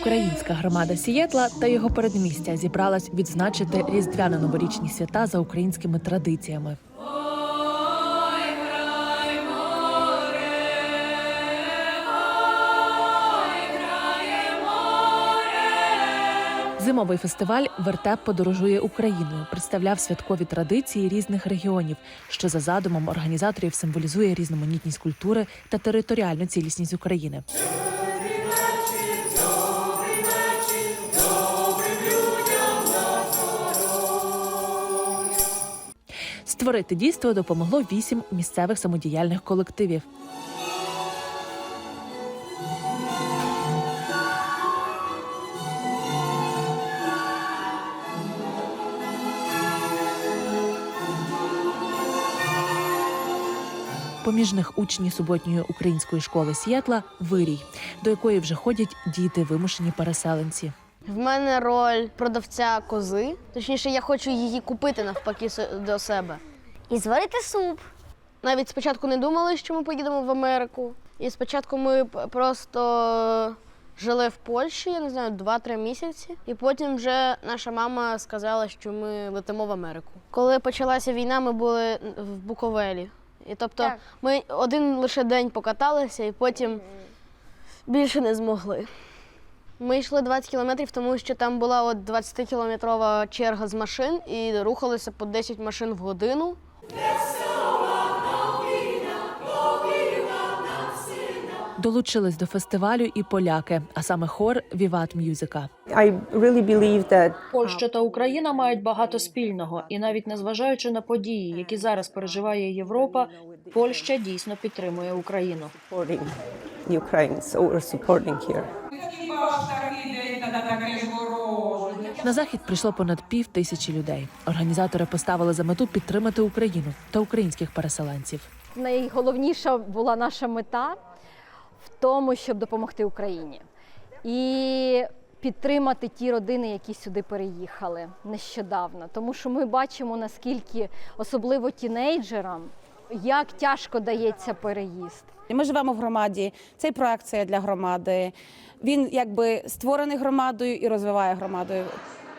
Українська громада Сієтла та його передмістя зібралась відзначити різдвяно-новорічні свята за українськими традиціями. Зимовий фестиваль Вертеп подорожує Україною, представляв святкові традиції різних регіонів, що за задумом організаторів символізує різноманітність культури та територіальну цілісність України. Створити дійство допомогло вісім місцевих самодіяльних колективів. Поміж них учні суботньої української школи Сієтла Вирій, до якої вже ходять діти, вимушені переселенці. В мене роль продавця кози. Точніше, я хочу її купити навпаки до себе. І зварити суп. Навіть спочатку не думали, що ми поїдемо в Америку. І спочатку ми просто жили в Польщі, я не знаю, 2-3 місяці. І потім вже наша мама сказала, що ми летимо в Америку. Коли почалася війна, ми були в Буковелі. І тобто Так. ми один лише день покаталися і потім більше не змогли. Ми йшли 20 кілометрів, тому що там була от 20-кілометрова черга з машин і рухалися по 10 машин в годину. Долучились до фестивалю і поляки, а саме хор Віват М'юзика. Really that Польща та Україна мають багато спільного, і навіть незважаючи на події, які зараз переживає Європа, Польща дійсно підтримує Україну. На захід прийшло понад пів тисячі людей. Організатори поставили за мету підтримати Україну та українських переселенців. найголовніша була наша мета в тому, щоб допомогти Україні і підтримати ті родини, які сюди переїхали нещодавно. Тому що ми бачимо, наскільки особливо тінейджерам, як тяжко дається переїзд. І Ми живемо в громаді. Цей проект це для громади. Він якби створений громадою і розвиває громадою.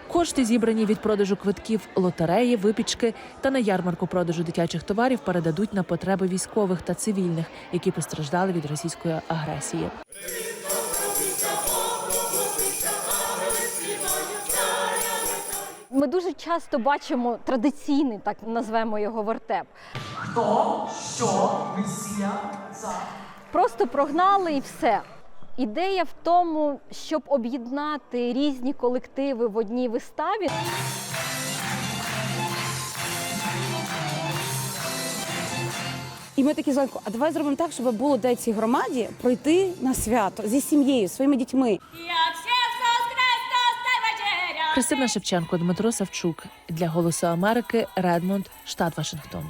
Кошти, зібрані від продажу квитків, лотереї, випічки та на ярмарку продажу дитячих товарів, передадуть на потреби військових та цивільних, які постраждали від російської агресії. Ми дуже часто бачимо традиційний, так назвемо його вертеп. Хто, що, месія, цар. Просто прогнали і все. Ідея в тому, щоб об'єднати різні колективи в одній виставі. І ми такі зранку, а давай зробимо так, щоб було де цій громаді пройти на свято зі сім'єю, своїми дітьми. Христина Шевченко, Дмитро Савчук для Голосу Америки, Редмонд, штат Вашингтон.